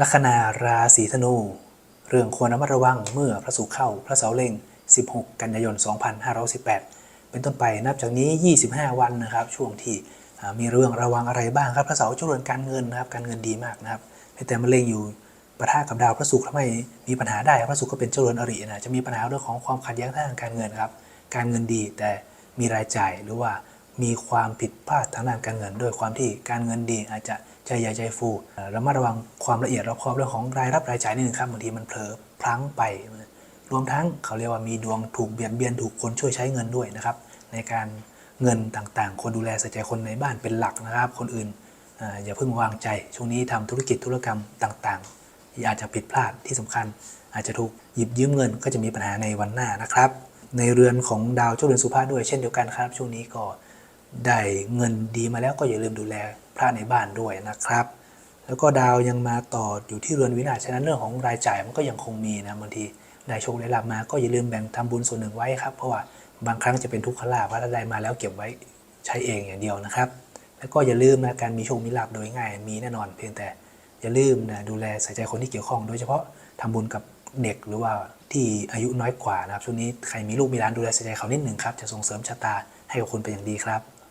ลัคนาราศีธนู เรื่องควรระมัดระวังเมื่อพระศุกร์เข้าพระเสาเล็ง 16 กันยายน 2518 เป็นต้นไปนับจากนี้ 25 วันนะครับ ช่วงที่มีเรื่องระวังอะไรบ้างครับพระเสาร์จุดเรือนการเงินนะครับ การเงินดีมากนะครับแต่มะเร็งอยู่ปะทะกับดาวพระศุกร์ทำให้มีปัญหาได้ครับพระศุกร์ก็เป็นเจริญอรินะจะมีปัญหาเรื่องของความขัดแย้งทางการเงินครับ การเงินดีแต่มีรายจ่ายหรือว่า มีความผิดพลาดทางด้านการเงิน ด้วยความที่การเงินดีอาจจะใจใหญ่ใจฟูระมัดระวังความละเอียดรอบคอบเรื่องของรายรับรายจ่ายนิดนึงครับบางทีมันเผลอพลั้งไป รวมทั้งเขาเรียกว่ามีดวงถูกเบียดเบียนถูกคนช่วยใช้เงินด้วยนะครับในการเงินต่างๆ คนดูแลใส่ใจคนในบ้านเป็นหลักนะครับ คนอื่นออย่าเพิ่งวางใจ ช่วงนี้ทำธุรกิจธุรกรรมต่างๆ อาจจะผิดพลาดที่สำคัญ อาจจะถูกหยิบยืมเงินก็จะมีปัญหาในวันหน้านะครับ ในเรือนของดาวเจ้าเรือนสุภาพด้วยเช่นเดียวกันครับ ช่วงนี้ก็ ได้เงินดีมาแล้วก็อย่าลืมดูแลพระในบ้านด้วยนะครับ แล้วก็ดาวยังมาต่ออยู่ที่เรือนวินาศฉะนั้นเรื่องของรายจ่ายมันก็ยังคงมีนะบางทีได้โชคได้ลาบมาก็อย่าลืมแบ่งทำบุญส่วนหนึ่งไว้ครับเพราะว่าบางครั้งจะเป็นทุกขลาภว่าถ้าได้มาแล้วเก็บไว้ใช้เองอย่างเดียวนะครับ แล้วก็อย่าลืมนะการมีโชคมีลาภโดยง่ายมีแน่นอนเพียงแต่อย่าลืมนะดูแลใส่ใจคนที่เกี่ยวข้อง โดยเฉพาะทำบุญกับเด็กหรือว่าที่อายุน้อยกว่านะครับช่วงนี้ใครมีลูกมีหลานดูแลใส่ใจเขานิดหนึ่งครับจะส่งเสริมชะตาให้กับคุณเป็นอย่างดีครับ